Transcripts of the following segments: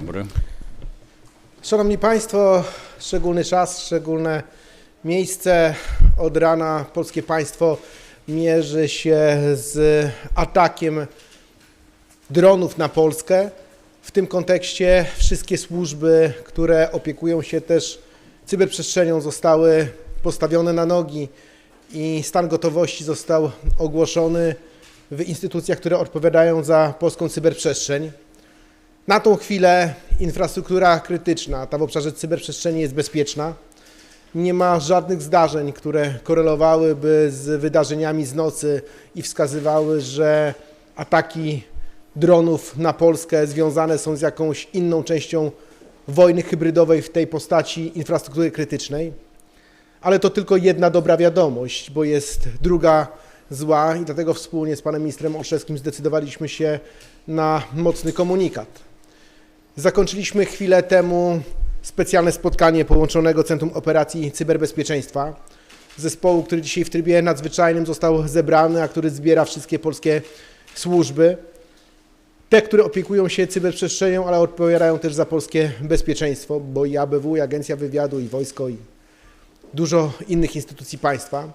Dobry. Szanowni Państwo, szczególny czas, szczególne miejsce. Od rana polskie państwo mierzy się z atakiem dronów na Polskę. W tym kontekście wszystkie służby, które opiekują się też cyberprzestrzenią, zostały postawione na nogi i stan gotowości został ogłoszony w instytucjach, które odpowiadają za polską cyberprzestrzeń. Na tą chwilę infrastruktura krytyczna, ta w obszarze cyberprzestrzeni jest bezpieczna. Nie ma żadnych zdarzeń, które korelowałyby z wydarzeniami z nocy i wskazywały, że ataki dronów na Polskę związane są z jakąś inną częścią wojny hybrydowej w tej postaci infrastruktury krytycznej. Ale to tylko jedna dobra wiadomość, bo jest druga zła i dlatego wspólnie z panem ministrem Olszewskim zdecydowaliśmy się na mocny komunikat. Zakończyliśmy chwilę temu specjalne spotkanie połączonego Centrum Operacji Cyberbezpieczeństwa, zespołu, który dzisiaj w trybie nadzwyczajnym został zebrany, a który zbiera wszystkie polskie służby. Te, które opiekują się cyberprzestrzenią, ale odpowiadają też za polskie bezpieczeństwo, bo i ABW, i Agencja Wywiadu, i Wojsko, i dużo innych instytucji państwa.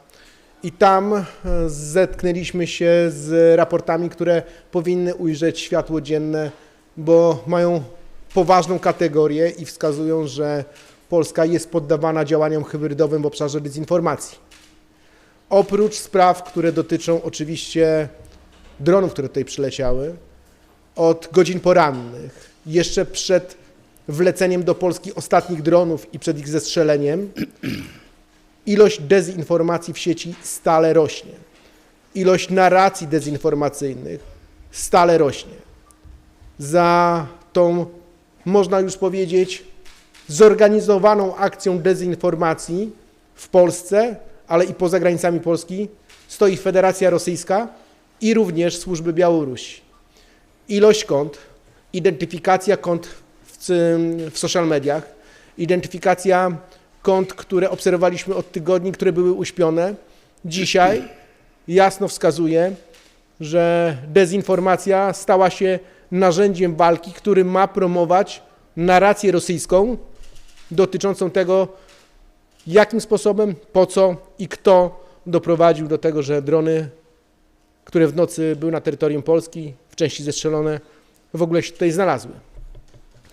I tam e, zetknęliśmy się z raportami, które powinny ujrzeć światło dzienne, bo mają poważną kategorię i wskazują, że Polska jest poddawana działaniom hybrydowym w obszarze dezinformacji. Oprócz spraw, które dotyczą oczywiście dronów, które tutaj przyleciały, od godzin porannych, jeszcze przed wleceniem do Polski ostatnich dronów i przed ich zestrzeleniem, ilość dezinformacji w sieci stale rośnie. Ilość narracji dezinformacyjnych stale rośnie. Za tą, można już powiedzieć, zorganizowaną akcją dezinformacji w Polsce, ale i poza granicami Polski, stoi Federacja Rosyjska i również służby Białorusi. Ilość kont, identyfikacja kont w, w social mediach, identyfikacja kont, które obserwowaliśmy od tygodni, które były uśpione, dzisiaj jasno wskazuje, że dezinformacja stała się narzędziem walki, który ma promować narrację rosyjską dotyczącą tego, jakim sposobem, po co i kto doprowadził do tego, że drony, które w nocy były na terytorium Polski, w części zestrzelone, w ogóle się tutaj znalazły.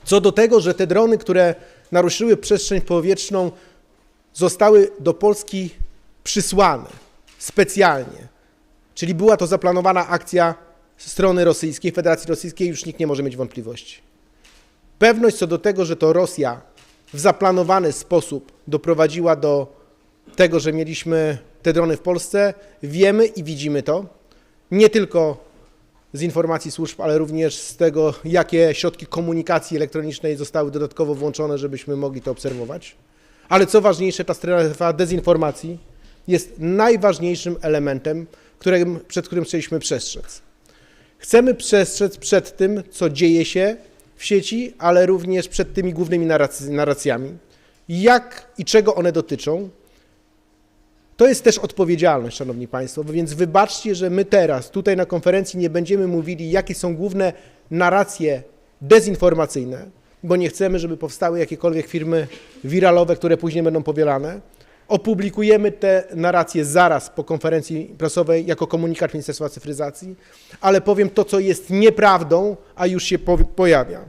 Co do tego, że te drony, które naruszyły przestrzeń powietrzną, zostały do Polski przysłane specjalnie, czyli była to zaplanowana akcja strony rosyjskiej, Federacji Rosyjskiej, już nikt nie może mieć wątpliwości. Pewność co do tego, że to Rosja w zaplanowany sposób doprowadziła do tego, że mieliśmy te drony w Polsce, wiemy i widzimy to. Nie tylko z informacji służb, ale również z tego, jakie środki komunikacji elektronicznej zostały dodatkowo włączone, żebyśmy mogli to obserwować. Ale co ważniejsze, ta strefa dezinformacji jest najważniejszym elementem, którym, przed którym chcieliśmy przestrzec. Chcemy przestrzec przed tym, co dzieje się w sieci, ale również przed tymi głównymi narrac- narracjami. Jak i czego one dotyczą, to jest też odpowiedzialność, Szanowni Państwo, więc wybaczcie, że my teraz tutaj na konferencji nie będziemy mówili, jakie są główne narracje dezinformacyjne, bo nie chcemy, żeby powstały jakiekolwiek firmy wiralowe, które później będą powielane. Opublikujemy te narracje zaraz po konferencji prasowej jako komunikat Ministerstwa Cyfryzacji, ale powiem to, co jest nieprawdą, a już się po- pojawia.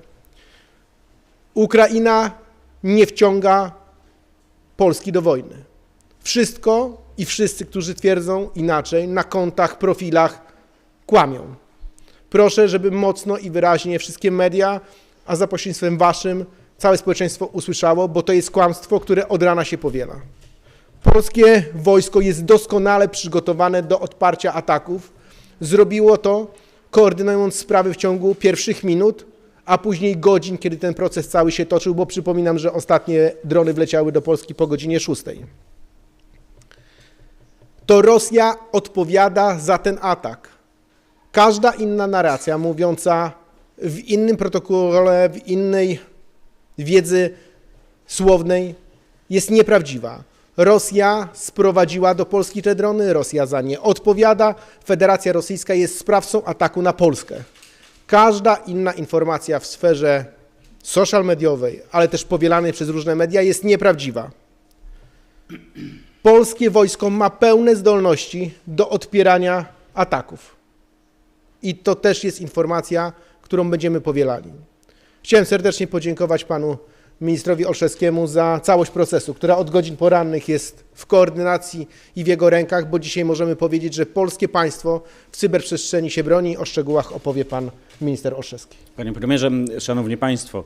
Ukraina nie wciąga Polski do wojny. Wszystko i wszyscy, którzy twierdzą inaczej, na kontach, profilach kłamią. Proszę, żeby mocno i wyraźnie wszystkie media, a za pośrednictwem waszym całe społeczeństwo usłyszało, bo to jest kłamstwo, które od rana się powiela. Polskie wojsko jest doskonale przygotowane do odparcia ataków. Zrobiło to, koordynując sprawy w ciągu pierwszych minut, a później godzin, kiedy ten proces cały się toczył, bo przypominam, że ostatnie drony wleciały do Polski po godzinie 6 to Rosja odpowiada za ten atak. Każda inna narracja mówiąca w innym protokole, w innej wiedzy słownej jest nieprawdziwa. Rosja sprowadziła do Polski te drony, Rosja za nie odpowiada, Federacja Rosyjska jest sprawcą ataku na Polskę. Każda inna informacja w sferze social mediowej, ale też powielanej przez różne media jest nieprawdziwa. Polskie wojsko ma pełne zdolności do odpierania ataków. I to też jest informacja, którą będziemy powielali. Chciałem serdecznie podziękować panu ministrowi Olszewskiemu za całość procesu, która od godzin porannych jest w koordynacji i w jego rękach, bo dzisiaj możemy powiedzieć, że polskie państwo w cyberprzestrzeni się broni. O szczegółach opowie pan minister Olszewski. Panie premierze, szanowni państwo,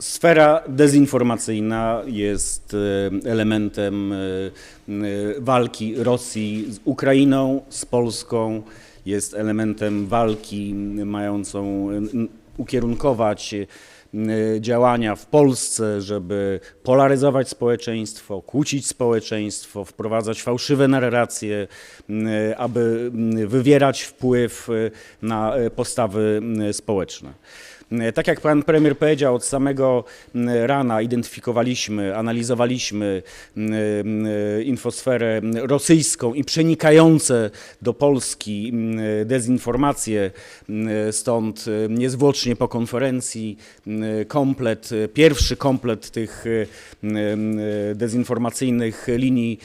sfera dezinformacyjna jest e, elementem e, walki Rosji z Ukrainą, z Polską, jest elementem walki mającą ukierunkować działania w Polsce, żeby polaryzować społeczeństwo, kłócić społeczeństwo, wprowadzać fałszywe narracje, m, aby m, wywierać wpływ na postawy społeczne. E, Tak jak pan premier powiedział, od samego rana identyfikowaliśmy, analizowaliśmy infosferę rosyjską i przenikające do Polski dezinformacje. Stąd e, niezwłocznie po konferencji komplet, e, pierwszy komplet tych dezinformacyjnych linii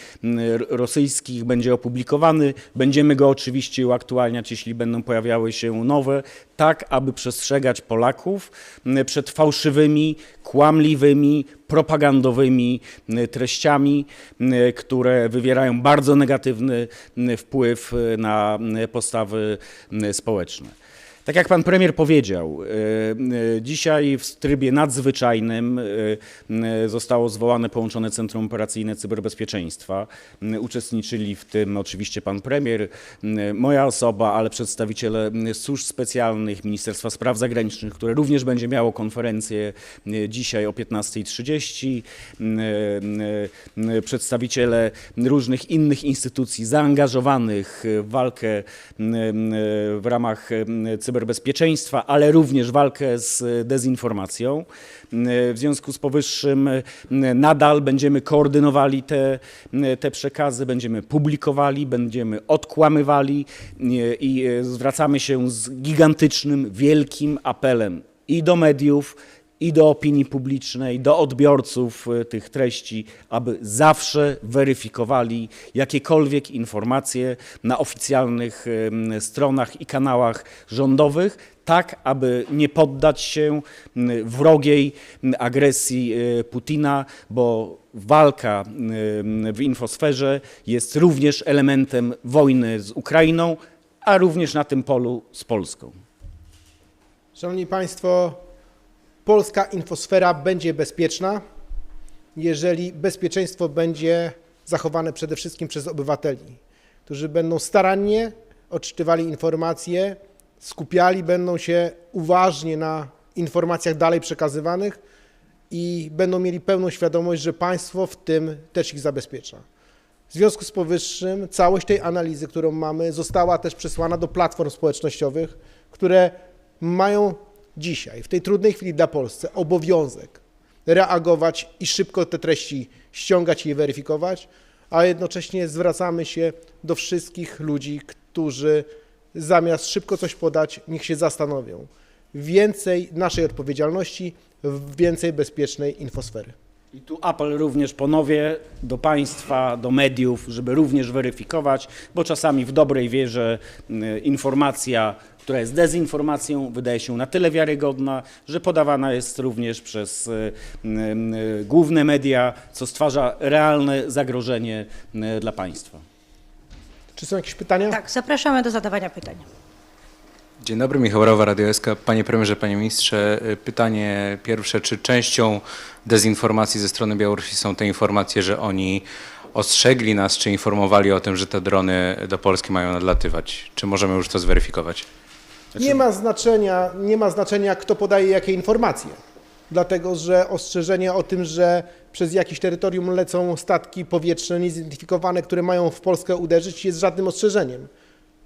rosyjskich będzie opublikowany. Będziemy go oczywiście uaktualniać, jeśli będą pojawiały się nowe, tak aby przestrzegać Polaków przed fałszywymi, kłamliwymi, propagandowymi treściami, które wywierają bardzo negatywny wpływ e, na postawy społeczne. Tak jak pan premier powiedział, e, e, dzisiaj w trybie nadzwyczajnym e, zostało zwołane połączone Centrum Operacyjne Cyberbezpieczeństwa. Uczestniczyli w tym oczywiście pan premier, moja osoba, ale przedstawiciele służb specjalnych, Ministerstwa Spraw Zagranicznych, które również będzie miało konferencję dzisiaj o 15.30, m, m, m, przedstawiciele różnych innych instytucji zaangażowanych w walkę w ramach m, cyberbezpieczeństwa, ale również walkę z dezinformacją. W związku z powyższym nadal będziemy koordynowali te, te przekazy, będziemy publikowali, będziemy odkłamywali i zwracamy się z gigantycznym, wielkim apelem i do mediów, i do opinii publicznej, do odbiorców e, tych treści, aby zawsze weryfikowali jakiekolwiek informacje na oficjalnych stronach i kanałach rządowych, tak aby nie poddać się wrogiej agresji e, Putina, bo walka w infosferze jest również elementem wojny z Ukrainą, a również na tym polu z Polską. Szanowni Państwo, polska infosfera będzie bezpieczna, jeżeli bezpieczeństwo będzie zachowane przede wszystkim przez obywateli, którzy będą starannie odczytywali informacje, skupiali będą się uważnie na informacjach dalej przekazywanych i będą mieli pełną świadomość, że państwo w tym też ich zabezpiecza. W związku z powyższym całość tej analizy, którą mamy, została też przesłana do platform społecznościowych, które mają dzisiaj, w tej trudnej chwili dla Polski, obowiązek reagować i szybko te treści ściągać i je weryfikować, a jednocześnie zwracamy się do wszystkich ludzi, którzy zamiast szybko coś podać, niech się zastanowią. Więcej naszej odpowiedzialności, więcej bezpiecznej infosfery. I tu apel również ponownie do państwa, do mediów, żeby również weryfikować, bo czasami w dobrej wierze y, informacja, która jest dezinformacją, wydaje się na tyle wiarygodna, że podawana jest również przez y, y, główne media, co stwarza realne zagrożenie y, dla państwa. Czy są jakieś pytania? Tak, zapraszamy do zadawania pytań. Dzień dobry, Michał Rawa, Radio SK. Panie premierze, panie ministrze, pytanie pierwsze, czy częścią dezinformacji ze strony Białorusi są te informacje, że oni ostrzegli nas, czy informowali o tym, że te drony do Polski mają nadlatywać? Czy możemy już to zweryfikować? Nie ma znaczenia, nie ma znaczenia, kto podaje jakie informacje. Dlatego, że ostrzeżenie o tym, że przez jakieś terytorium lecą statki powietrzne niezidentyfikowane, które mają w Polskę uderzyć, jest żadnym ostrzeżeniem.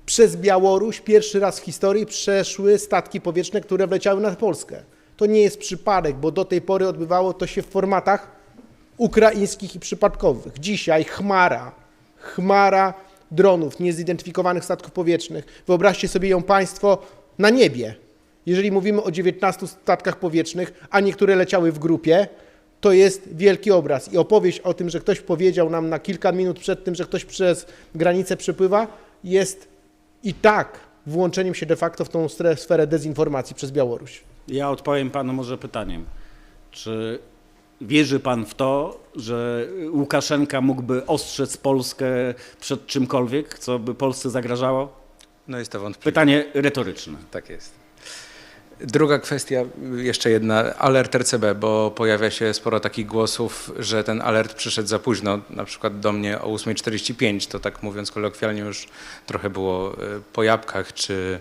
Przez Białoruś pierwszy raz w historii przeszły statki powietrzne, które wleciały na Polskę. To nie jest przypadek, bo do tej pory odbywało to się w formatach ukraińskich i przypadkowych. Dzisiaj chmara, chmara dronów, niezidentyfikowanych statków powietrznych. Wyobraźcie sobie ją Państwo na niebie. Jeżeli mówimy o 19 statkach powietrznych, a niektóre leciały w grupie, to jest wielki obraz. I opowieść o tym, że ktoś powiedział nam na kilka minut przed tym, że ktoś przez granicę przepływa, jest i tak włączeniem się de facto w tą sferę dezinformacji przez Białoruś. Ja odpowiem panu może pytaniem. Czy wierzy pan w to, że Łukaszenka mógłby ostrzec Polskę przed czymkolwiek, co by Polsce zagrażało? No jest to wątpliwe. Pytanie retoryczne. Tak jest. Druga kwestia, jeszcze jedna, alert RCB, bo pojawia się sporo takich głosów, że ten alert przyszedł za późno, na przykład do mnie o 8.45, to tak mówiąc kolokwialnie już trochę było e, po jabłkach, czy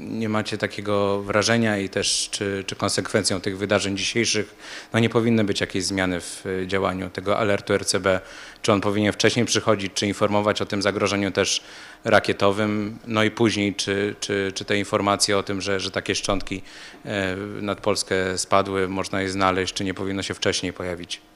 nie macie takiego wrażenia i też czy, czy konsekwencją tych wydarzeń dzisiejszych no nie powinny być jakieś zmiany w e, działaniu tego alertu RCB, czy on powinien wcześniej przychodzić, czy informować o tym zagrożeniu też rakietowym, no i później czy, czy, czy te informacje o tym, że, że takie szczątki e, nad Polskę spadły, można je znaleźć, czy nie powinno się wcześniej pojawić?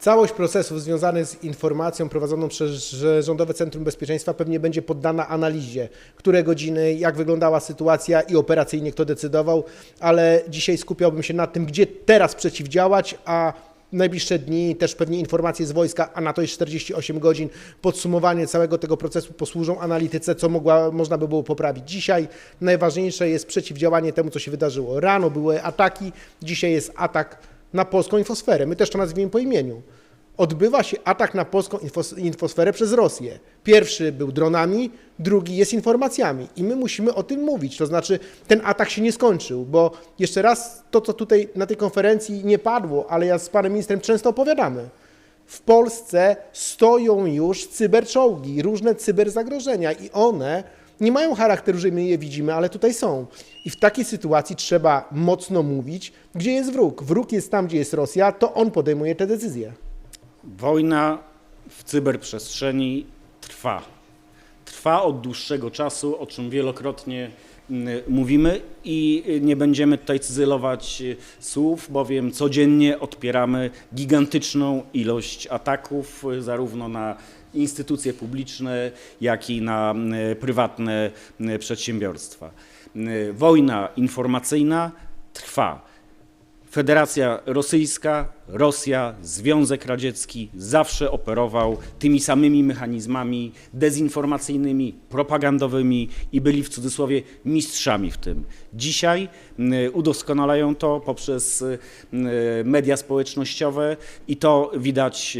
Całość procesów związanych z informacją prowadzoną przez Rządowe Centrum Bezpieczeństwa pewnie będzie poddana analizie, które godziny, jak wyglądała sytuacja i operacyjnie kto decydował, ale dzisiaj skupiałbym się na tym, gdzie teraz przeciwdziałać, a najbliższe dni też pewnie informacje z wojska, a na to jest 48 godzin, podsumowanie całego tego procesu posłużą analityce, co mogła, można by było poprawić. Dzisiaj najważniejsze jest przeciwdziałanie temu, co się wydarzyło. Rano były ataki, dzisiaj jest atak na polską infosferę. My też to nazwijmy po imieniu. Odbywa się atak na polską infos- infosferę przez Rosję. Pierwszy był dronami, drugi jest informacjami i my musimy o tym mówić. To znaczy, ten atak się nie skończył, bo jeszcze raz to, co tutaj na tej konferencji nie padło, ale ja z panem ministrem często opowiadamy. W Polsce stoją już cyberczołgi, różne cyberzagrożenia i one nie mają charakteru, że my je widzimy, ale tutaj są. I w takiej sytuacji trzeba mocno mówić, gdzie jest wróg. Wróg jest tam, gdzie jest Rosja, to on podejmuje te decyzje. Wojna w cyberprzestrzeni trwa. Trwa od dłuższego czasu, o czym wielokrotnie mm, mówimy i nie będziemy tutaj cyzelować y, słów, bowiem codziennie odpieramy gigantyczną ilość ataków, y, zarówno na instytucje publiczne, jak i na y, prywatne y, przedsiębiorstwa. Y, Wojna informacyjna trwa. Federacja Rosyjska, Rosja, Związek Radziecki zawsze operował tymi samymi mechanizmami dezinformacyjnymi, propagandowymi i byli w cudzysłowie mistrzami w tym. Dzisiaj m, udoskonalają to poprzez m, media społecznościowe i to widać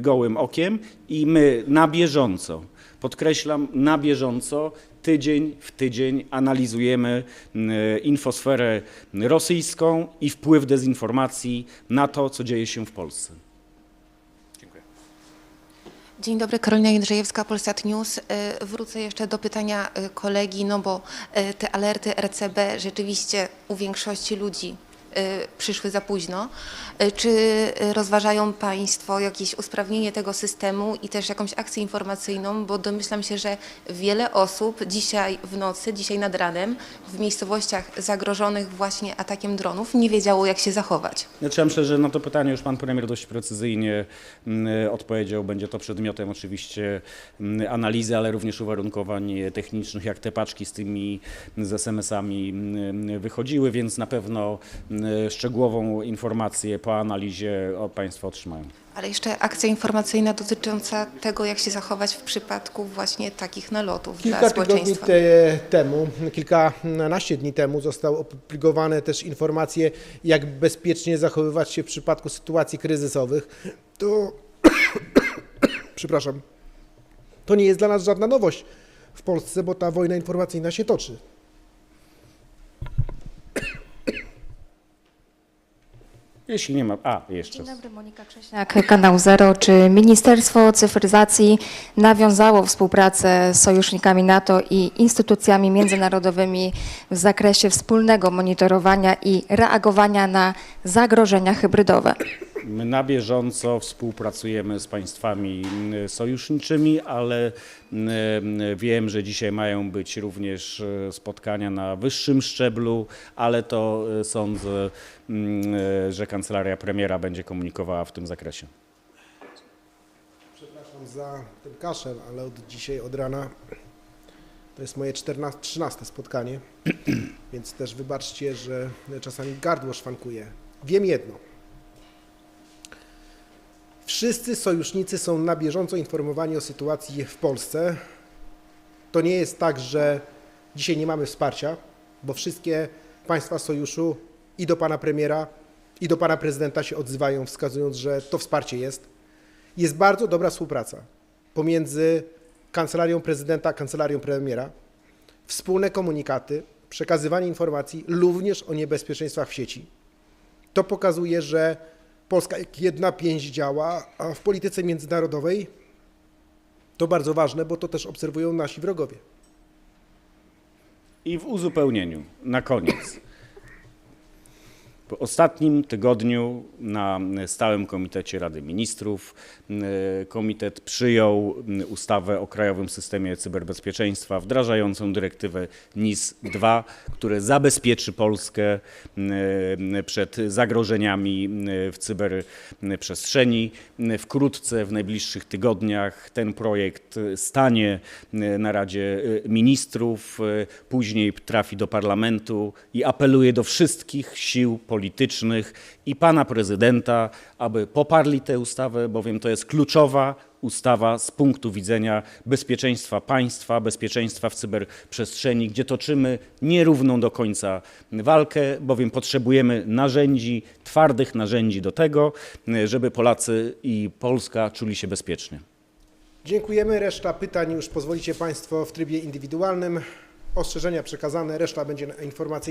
gołym okiem i my na bieżąco, podkreślam, na bieżąco tydzień w tydzień analizujemy m, infosferę rosyjską i wpływ dezinformacji na to, co dzieje się w Polsce. Dzień dobry, Karolina Jędrzejewska, Polsat News. E, Wrócę jeszcze do pytania e, kolegi, no bo e, te alerty RCB rzeczywiście u większości ludzi e, przyszły za późno. E, Czy rozważają Państwo jakieś usprawnienie tego systemu i też jakąś akcję informacyjną, bo domyślam się, że wiele osób dzisiaj w nocy, dzisiaj nad ranem w miejscowościach zagrożonych właśnie atakiem dronów nie wiedziało jak się zachować. Znaczy, ja myślę, że na to pytanie już pan premier dość precyzyjnie mm, odpowiedział. Będzie to przedmiotem oczywiście mm, analizy, ale również uwarunkowań technicznych, jak te paczki z tymi z SMS-ami mm, wychodziły, więc na pewno szczegółową informację po analizie od państwa otrzymają. Ale jeszcze akcja informacyjna dotycząca tego, jak się zachować w przypadku właśnie takich nalotów Kilka dla tygodni społeczeństwa. te, temu, kilkanaście dni temu zostały opublikowane też informacje, jak bezpiecznie zachowywać się w przypadku sytuacji kryzysowych. To, przepraszam, to nie jest dla nas żadna nowość w Polsce, bo ta wojna informacyjna się toczy. Jeśli nie ma... A, jeszcze. Dzień dobry, Monika Krześniak, Kanał Zero. Czy Ministerstwo Cyfryzacji nawiązało współpracę z sojusznikami NATO i instytucjami międzynarodowymi w zakresie wspólnego monitorowania i reagowania na zagrożenia hybrydowe? My na bieżąco współpracujemy z państwami mm, sojuszniczymi, ale mm, wiem, że dzisiaj mają być również e, spotkania na wyższym szczeblu, ale to e, sądzę, mm, e, że kancelaria premiera będzie komunikowała w tym zakresie. Przepraszam za ten kaszel, ale od dzisiaj, od rana To jest moje 14, 13 spotkanie, więc też wybaczcie, że czasami gardło szwankuje. Wiem jedno. Wszyscy sojusznicy są na bieżąco informowani o sytuacji w Polsce. To nie jest tak, że dzisiaj nie mamy wsparcia, bo wszystkie państwa sojuszu i do pana premiera, i do pana prezydenta się odzywają, wskazując, że to wsparcie jest. Jest bardzo dobra współpraca pomiędzy kancelarią prezydenta a kancelarią premiera, wspólne komunikaty, przekazywanie informacji również o niebezpieczeństwach w sieci. To pokazuje, że Polska jak jedna pięść działa, a w polityce międzynarodowej to bardzo ważne, bo to też obserwują nasi wrogowie. I w uzupełnieniu, na koniec. Po ostatnim tygodniu na stałym komitecie Rady Ministrów komitet przyjął ustawę o Krajowym Systemie Cyberbezpieczeństwa wdrażającą dyrektywę NIS-2, które zabezpieczy Polskę przed zagrożeniami w cyberprzestrzeni. Wkrótce, w najbliższych tygodniach ten projekt stanie na Radzie Ministrów, później trafi do parlamentu i apeluję do wszystkich sił politycznych i pana prezydenta, aby poparli tę ustawę, bowiem to jest kluczowa ustawa z punktu widzenia bezpieczeństwa państwa, bezpieczeństwa w cyberprzestrzeni, gdzie toczymy nierówną do końca walkę, bowiem potrzebujemy narzędzi, twardych narzędzi do tego, żeby Polacy i Polska czuli się bezpiecznie. Dziękujemy. Reszta pytań już pozwolicie Państwo w trybie indywidualnym. Ostrzeżenia przekazane, reszta będzie informacyjna.